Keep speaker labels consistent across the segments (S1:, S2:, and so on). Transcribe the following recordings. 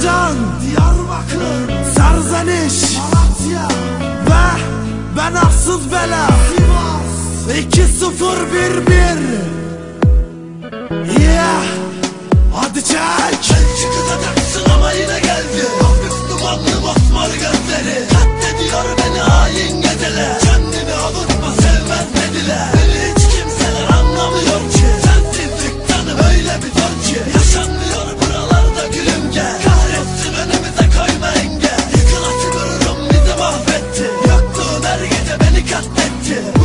S1: Azerbaycan Diyarbakır Serzeniş Malatya Ve ben arsız bela. Sivas 2011 Yeah. chill.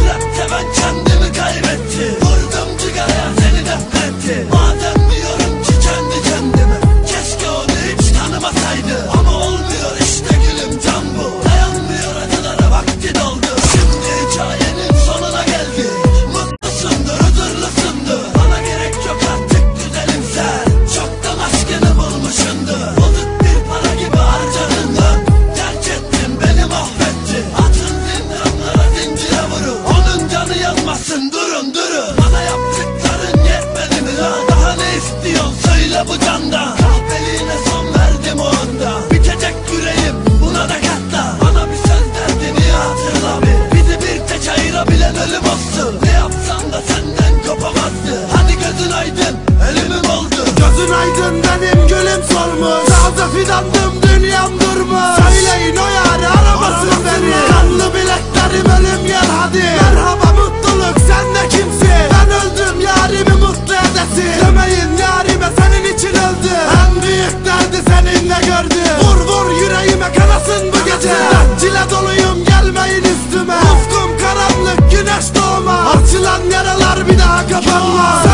S1: Somos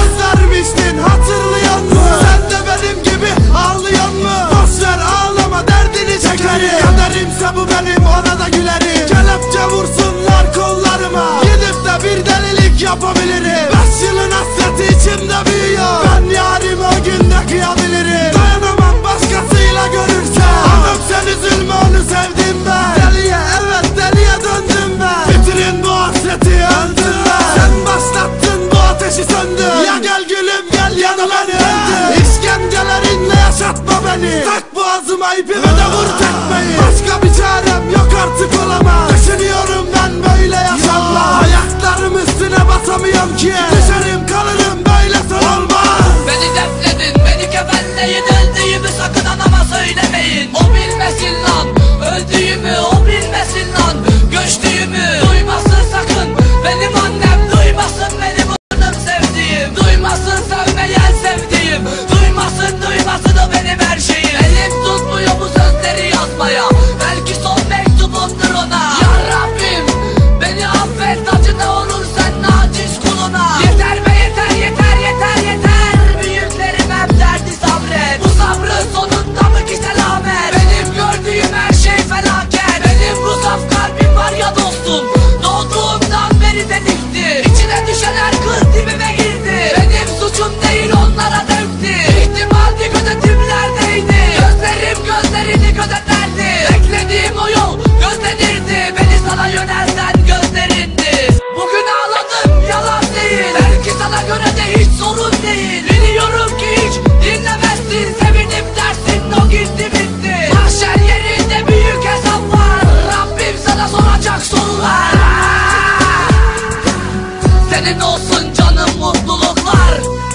S1: Sırtıma ipi de vur tekmeyi. Başka bir çarem yok artık olamaz. Düşünüyorum ben böyle yaşamla. Ayaklarım üstüne basamıyorum ki. dostum senin olsun canım mutluluklar.